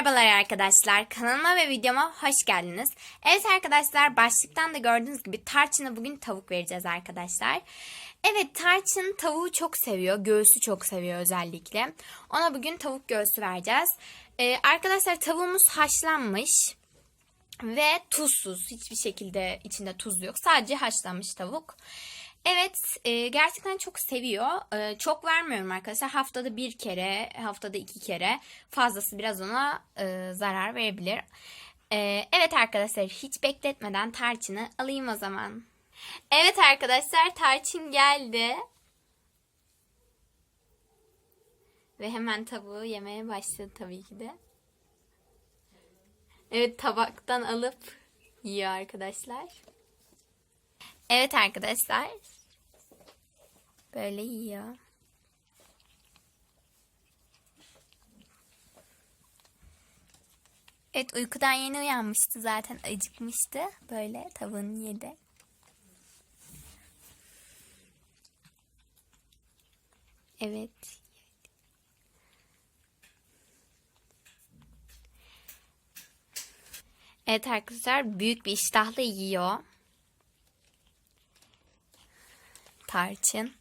Merhabalar arkadaşlar. Kanalıma ve videoma hoş geldiniz. Evet arkadaşlar başlıktan da gördüğünüz gibi Tarçın'a bugün tavuk vereceğiz arkadaşlar. Evet Tarçın tavuğu çok seviyor. Göğsü çok seviyor özellikle. Ona bugün tavuk göğsü vereceğiz. Ee, arkadaşlar tavuğumuz haşlanmış ve tuzsuz. Hiçbir şekilde içinde tuz yok. Sadece haşlanmış tavuk. Evet e, gerçekten çok seviyor. E, çok vermiyorum arkadaşlar. Haftada bir kere, haftada iki kere. Fazlası biraz ona e, zarar verebilir. E, evet arkadaşlar hiç bekletmeden tarçını alayım o zaman. Evet arkadaşlar tarçın geldi. Ve hemen tavuğu yemeye başladı tabii ki de. Evet tabaktan alıp yiyor arkadaşlar. Evet arkadaşlar. Böyle yiyor. Evet uykudan yeni uyanmıştı zaten acıkmıştı. Böyle tavuğunu yedi. Evet. Evet arkadaşlar büyük bir iştahla yiyor. Tarçın.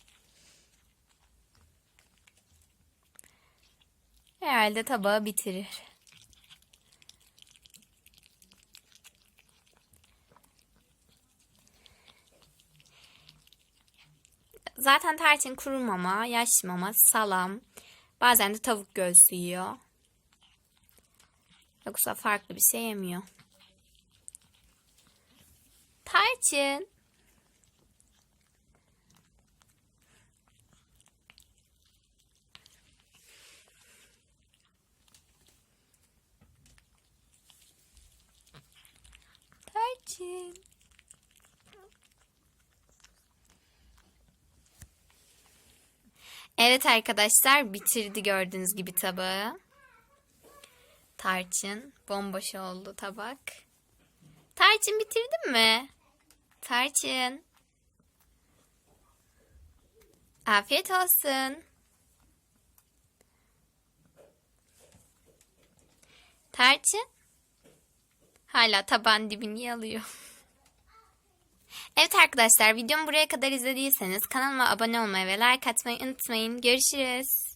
Herhalde tabağı bitirir. Zaten tarçın kuru mama, yaş mama, salam, bazen de tavuk göğsü yiyor. Yoksa farklı bir şey yemiyor. Tarçın. Tarçın. Evet arkadaşlar bitirdi gördüğünüz gibi tabağı. Tarçın bomboş oldu tabak. Tarçın bitirdin mi? Tarçın. Afiyet olsun. Tarçın. Hala taban dibini yalıyor. Evet arkadaşlar videomu buraya kadar izlediyseniz kanalıma abone olmayı ve like atmayı unutmayın. Görüşürüz.